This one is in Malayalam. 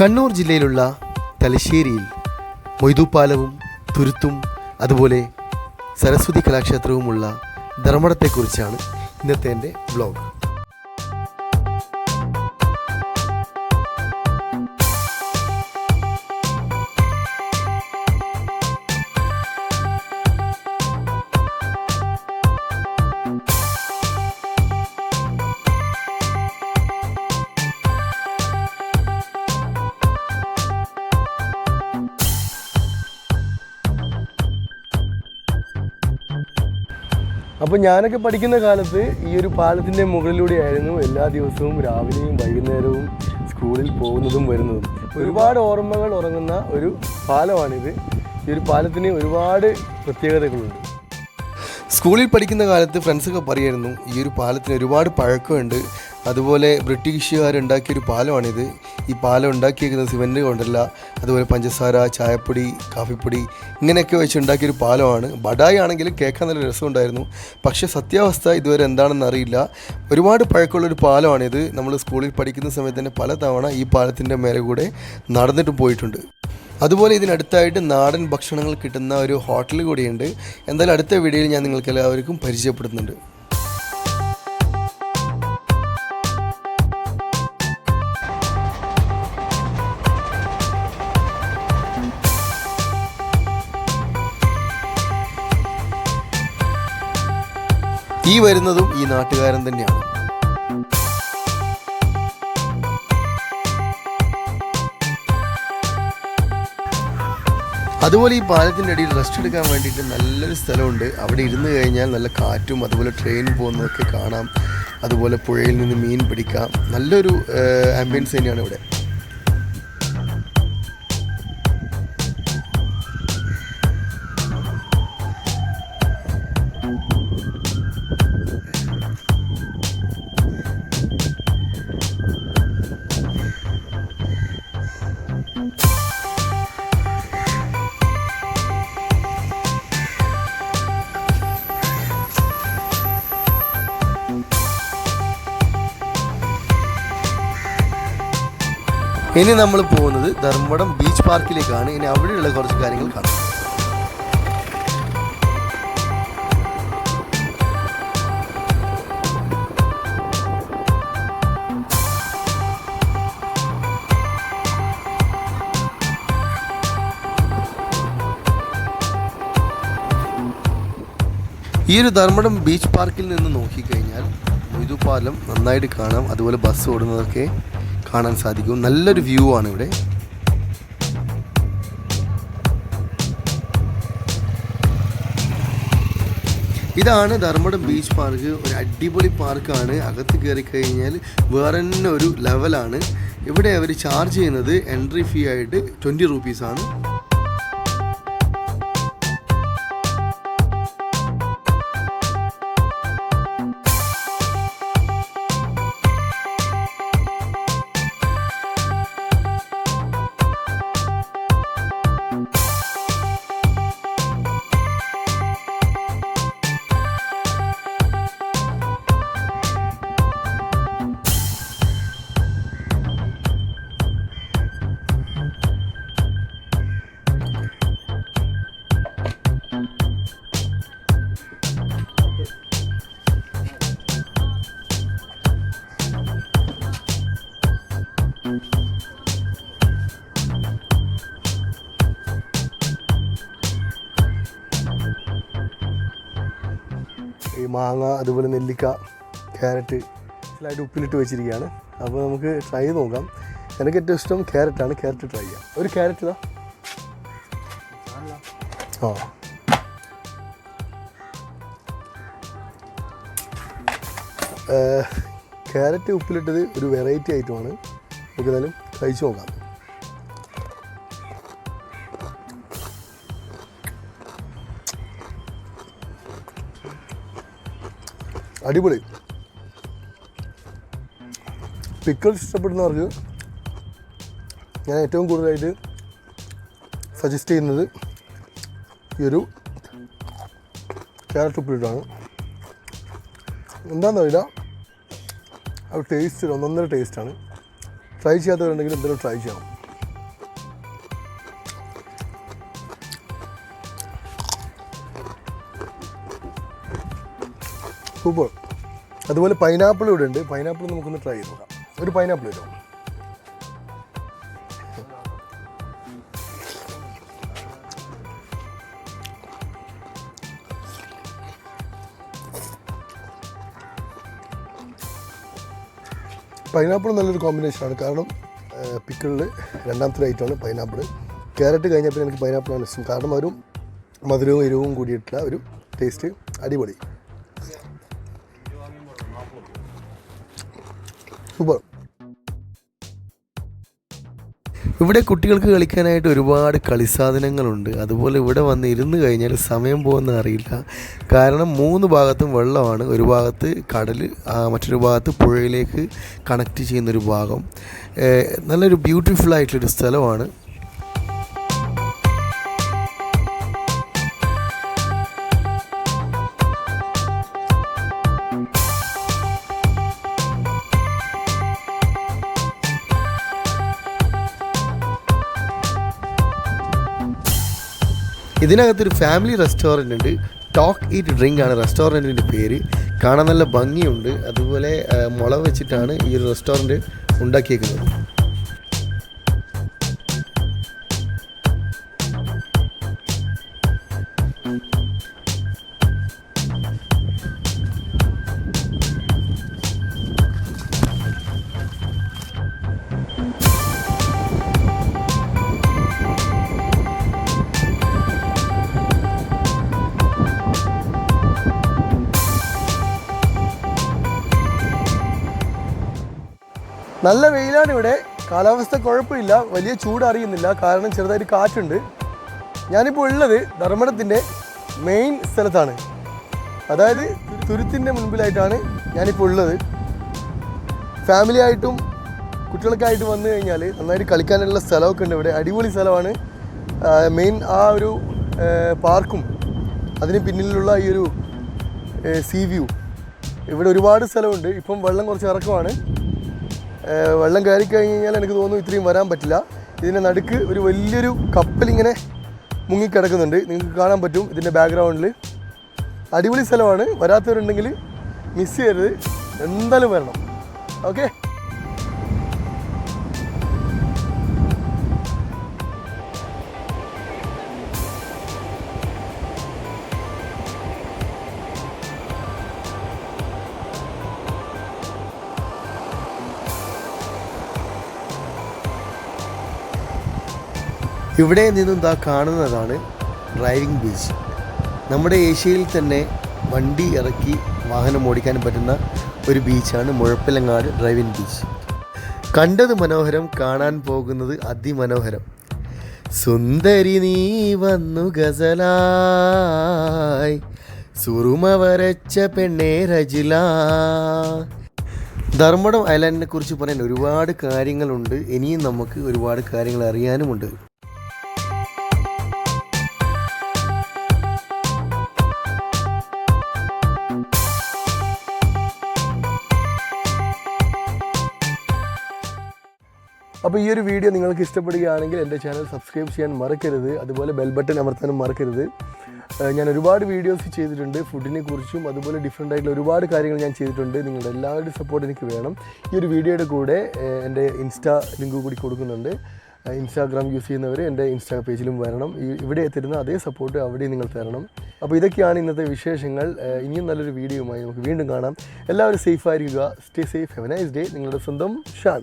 കണ്ണൂർ ജില്ലയിലുള്ള തലശ്ശേരിയിൽ മൊയ്തുപ്പാലവും തുരുത്തും അതുപോലെ സരസ്വതി കലാക്ഷേത്രവുമുള്ള ധർമ്മടത്തെക്കുറിച്ചാണ് ഇന്നത്തെ എന്റെ വ്ലോഗ് അപ്പോൾ ഞാനൊക്കെ പഠിക്കുന്ന കാലത്ത് ഈ ഒരു പാലത്തിന്റെ മുകളിലൂടെയായിരുന്നു എല്ലാ ദിവസവും രാവിലെയും വൈകുന്നേരവും സ്കൂളിൽ പോകുന്നതും വരുന്നതും. ഒരുപാട് ഓർമ്മകൾ ഉറങ്ങുന്ന ഒരു പാലമാണിത്. ഈ ഒരു പാലത്തിന് ഒരുപാട് പ്രത്യേകതകളുണ്ട്. സ്കൂളിൽ പഠിക്കുന്ന കാലത്ത് ഫ്രണ്ട്സൊക്കെ പറയായിരുന്നു ഈ ഒരു പാലത്തിന് ഒരുപാട് പഴക്കമുണ്ട് അതുപോലെ ഒരു പാലമാണിത്. ഈ പാലം ഉണ്ടാക്കിയിരിക്കുന്നത് സിമെന്റ് കൊണ്ടല്ല അതുപോലെ പഞ്ചസാര ചായപ്പൊടി കാപ്പിപ്പൊടി ഇങ്ങനെയൊക്കെ വെച്ച് ഉണ്ടാക്കിയൊരു പാലമാണ്. ബഡായി ആണെങ്കിലും കേൾക്കാൻ നല്ല രസമുണ്ടായിരുന്നു. പക്ഷെ സത്യാവസ്ഥ ഇതുവരെ എന്താണെന്ന് അറിയില്ല. ഒരുപാട് പഴക്കമുള്ളൊരു പാലമാണിത്. നമ്മൾ സ്കൂളിൽ പഠിക്കുന്ന സമയത്ത് തന്നെ പല തവണ ഈ പാലത്തിന്റെ മേലെ കൂടെ നടന്നിട്ട് പോയിട്ടുണ്ട്. അതുപോലെ ഇതിനടുത്തായിട്ട് നാടൻ ഭക്ഷണങ്ങൾ കിട്ടുന്ന ഒരു ഹോട്ടൽ കൂടിയുണ്ട്. എന്തായാലും അടുത്ത വീഡിയോയിൽ ഞാൻ നിങ്ങൾക്ക് എല്ലാവർക്കും പരിചയപ്പെടുത്തുന്നുണ്ട്. ഈ വരുന്നതും ഈ നാട്ടുകാരൻ തന്നെയാണ്. അതുപോലെ ഈ പാലത്തിന്റെ അടിയിൽ റെസ്റ്റ് എടുക്കാൻ വേണ്ടിയിട്ട് നല്ലൊരു സ്ഥലമുണ്ട്. അവിടെ ഇരുന്ന് കഴിഞ്ഞാൽ നല്ല കാറ്റും അതുപോലെ ട്രെയിൻ പോകുന്നതൊക്കെ കാണാം. അതുപോലെ പുഴയിൽ നിന്ന് മീൻ പിടിക്കാം. നല്ലൊരു ആംബിയൻസ് തന്നെയാണ് ഇവിടെ. ഇനി നമ്മൾ പോകുന്നത് ധർമ്മടം ബീച്ച് പാർക്കിലേക്കാണ്. ഇനി അവിടെയുള്ള കുറച്ച് കാര്യങ്ങൾ കാണാം. ഈ ഒരു ധർമ്മടം ബീച്ച് പാർക്കിൽ നിന്ന് നോക്കിക്കഴിഞ്ഞാൽ മൃദുപാലം പാലം നന്നായിട്ട് കാണാം. അതുപോലെ ബസ് ഓടുന്നതൊക്കെ. കാണാൻ സാധിക്കും. നല്ലൊരു വ്യൂ ആണ് ഇവിടെ. ഇതാണ് ധർമ്മടം ബീച്ച് പാർക്ക് ഒരു അടിപൊളി പാർക്കാണ് അകത്ത് കയറി കഴിഞ്ഞാൽ വേറെ തന്നെ ഒരു ലെവലാണ് ഇവിടെ അവർ ചാർജ് ചെയ്യുന്നത് എൻട്രി ഫീ ആയിട്ട് ട്വന്റി റുപ്പീസാണ് മാങ്ങ അതുപോലെ നെല്ലിക്ക ക്യാരറ്റ് ഇതിലായിട്ട് ഉപ്പിലിട്ട് വെച്ചിരിക്കുകയാണ്. അപ്പോൾ നമുക്ക് ട്രൈ നോക്കാം. എനിക്ക് ഏറ്റവും ഇഷ്ടം ക്യാരറ്റാണ് ക്യാരറ്റ് ട്രൈ ചെയ്യാം. ഒരു ക്യാരറ്റ് ഇതാ. ആ. ക്യാരറ്റ് ഉപ്പിലിട്ടത് ഒരു വെറൈറ്റി ഐറ്റമാണ് നമുക്ക് എന്തായാലും കഴിച്ചു നോക്കാം. അടിപൊളി. പിക്കിൾസ് ഇഷ്ടപ്പെടുന്നവർക്ക് ഞാൻ ഏറ്റവും കൂടുതലായിട്ട് സജസ്റ്റ് ചെയ്യുന്നത് ഈ ഒരു ക്യാരറ്റ് ഉപ്പിലിട്ടാണ്. എന്താണെന്ന് അറിയില്ല അത് ടേസ്റ്റ് ഒന്നൊന്നര ടേസ്റ്റാണ് ട്രൈ ചെയ്യാത്തവരുണ്ടെങ്കിൽ എന്തായാലും ട്രൈ ചെയ്യണം. സൂപ്പർ അതുപോലെ പൈനാപ്പിൾ ഇവിടെ ഉണ്ട്. പൈനാപ്പിൾ നമുക്കൊന്ന് ട്രൈ ചെയ്ത് നോക്കാം. ഒരു പൈനാപ്പിൾ ഇട്ടോ? പൈനാപ്പിൾ നല്ലൊരു കോമ്പിനേഷനാണ് കാരണം പിക്കിളിൽ രണ്ടാമത്തെ ഐറ്റമാണ് പൈനാപ്പിൾ ക്യാരറ്റ് പിന്നെ എനിക്ക് പൈനാപ്പിളാണ് ഇഷ്ടം. കാരണം ഒരു മധുരവും എരിവും കൂടിയിട്ടുള്ള ഒരു ടേസ്റ്റ് അടിപൊളി. സൂപ്പർ ഇവിടെ കുട്ടികൾക്ക് കളിക്കാനായിട്ട് ഒരുപാട് കളിസാധനങ്ങളുണ്ട്. അതുപോലെ ഇവിടെ വന്ന് ഇരുന്ന് കഴിഞ്ഞാൽ സമയം പോകുന്ന അറിയില്ല. കാരണം മൂന്ന് ഭാഗത്തും വെള്ളമാണ്. ഒരു ഭാഗത്ത് കടൽ മറ്റൊരു ഭാഗത്ത് പുഴയിലേക്ക് കണക്ട് ചെയ്യുന്നൊരു ഭാഗം. നല്ലൊരു ബ്യൂട്ടിഫുൾ ആയിട്ടുള്ളൊരു സ്ഥലമാണ്. ഇതിനകത്തൊരു ഫാമിലി റെസ്റ്റോറന്റ് ഉണ്ട്. ടോക്ക് ഈറ്റ് ഡ്രിങ്ക് ആണ് റെസ്റ്റോറന്റിന്റെ പേര്. കാണാൻ നല്ല ഭംഗിയുണ്ട്. അതുപോലെ മുള വെച്ചിട്ടാണ് ഈ ഒരു റെസ്റ്റോറന്റ് ഉണ്ടാക്കിയേക്കുന്നത്. നല്ല വെയിലാണ് ഇവിടെ. കാലാവസ്ഥ കുഴപ്പമില്ല. വലിയ ചൂട് അറിയുന്നില്ല. കാരണം ചെറുതായിട്ട് കാറ്റുണ്ട്. ഞാനിപ്പോൾ ഉള്ളത് ധർമ്മടത്തിന്റെ മെയിൻ സ്ഥലത്താണ്. അതായത് തുരുത്തിന്റെ മുൻപിലായിട്ടാണ് ഞാനിപ്പോൾ ഉള്ളത്. ഫാമിലി ആയിട്ടും കുട്ടികളൊക്കെ ആയിട്ട് വന്നു കഴിഞ്ഞാൽ നന്നായിട്ട് കളിക്കാനുള്ള സ്ഥലമൊക്കെ ഉണ്ട് ഇവിടെ. അടിപൊളി സ്ഥലമാണ്. മെയിൻ ആ ഒരു പാർക്കും അതിന് പിന്നിലുള്ള ഈ ഒരു സീ വ്യൂ ഇവിടെ ഒരുപാട് സ്ഥലമുണ്ട്. ഇപ്പം വെള്ളം കുറച്ച് ഇറക്കമാണ്. വെള്ളം കയറി കഴിഞ്ഞ് കഴിഞ്ഞാൽ എനിക്ക് തോന്നുന്നു ഇത്രയും വരാൻ പറ്റില്ല. ഇതിന്റെ നടുക്ക് ഒരു വലിയൊരു കപ്പലിങ്ങനെ മുങ്ങിക്കിടക്കുന്നുണ്ട്. നിങ്ങൾക്ക് കാണാൻ പറ്റും ഇതിന്റെ ബാക്ക്ഗ്രൗണ്ടിൽ അടിപൊളി സ്ഥലമാണ്. വരാത്തവരുണ്ടെങ്കിൽ മിസ് ചെയ്യരുത്. എന്തായാലും വരണം. ഓക്കെ ഇവിടെ നിന്നും ഇതാ കാണുന്നതാണ് ഡ്രൈവിംഗ് ബീച്ച്. നമ്മുടെ ഏഷ്യയിൽ തന്നെ വണ്ടി ഇറക്കി വാഹനം ഓടിക്കാൻ പറ്റുന്ന ഒരു ബീച്ചാണ് മുഴപ്പിലങ്ങാട് ഡ്രൈവിംഗ് ബീച്ച്. കണ്ടത് മനോഹരം കാണാൻ പോകുന്നത് അതിമനോഹരം. സുന്ദരി നീ വന്നു ഗസലായ് സുറുമ വരച്ച പെണ്ണേ രജില. ധർമ്മടം ഐലാൻഡിനെ കുറിച്ച് പറയാൻ ഒരുപാട് കാര്യങ്ങളുണ്ട്. ഇനിയും നമുക്ക് ഒരുപാട് കാര്യങ്ങൾ അറിയാനുമുണ്ട്. അപ്പോൾ ഈ ഒരു വീഡിയോ നിങ്ങൾക്ക് ഇഷ്ടപ്പെടുകയാണെങ്കിൽ എന്റെ ചാനൽ സബ്സ്ക്രൈബ് ചെയ്യാൻ മറക്കരുത്. അതുപോലെ ബെൽ ബട്ടൺ അമർത്താനും മറക്കരുത്. ഞാൻ ഒരുപാട് വീഡിയോസ് ചെയ്തിട്ടുണ്ട് ഫുഡിനെ കുറിച്ചും അതുപോലെ ഡിഫറെന്റ് ആയിട്ടുള്ള ഒരുപാട് കാര്യങ്ങൾ ഞാൻ ചെയ്തിട്ടുണ്ട്. നിങ്ങളുടെ എല്ലാവരുടെയും സപ്പോർട്ട് എനിക്ക് വേണം. ഈ ഒരു വീഡിയോയുടെ കൂടെ എന്റെ ഇൻസ്റ്റാ ലിങ്ക് കൂടി കൊടുക്കുന്നുണ്ട്. ഇൻസ്റ്റാഗ്രാം യൂസ് ചെയ്യുന്നവർ എന്റെ ഇൻസ്റ്റാ പേജിലും വരണം. ഇവിടെ തരുന്ന അതേ സപ്പോർട്ട് അവിടെയും നിങ്ങൾ തരണം. അപ്പോൾ ഇതൊക്കെയാണ് ഇന്നത്തെ വിശേഷങ്ങൾ. ഇനിയും നല്ലൊരു വീഡിയോയുമായി നമുക്ക് വീണ്ടും കാണാം. എല്ലാവരും സേഫ് ആയിരിക്കുക. Stay safe have nice day നിങ്ങളുടെ സ്വന്തം ഷാൻ.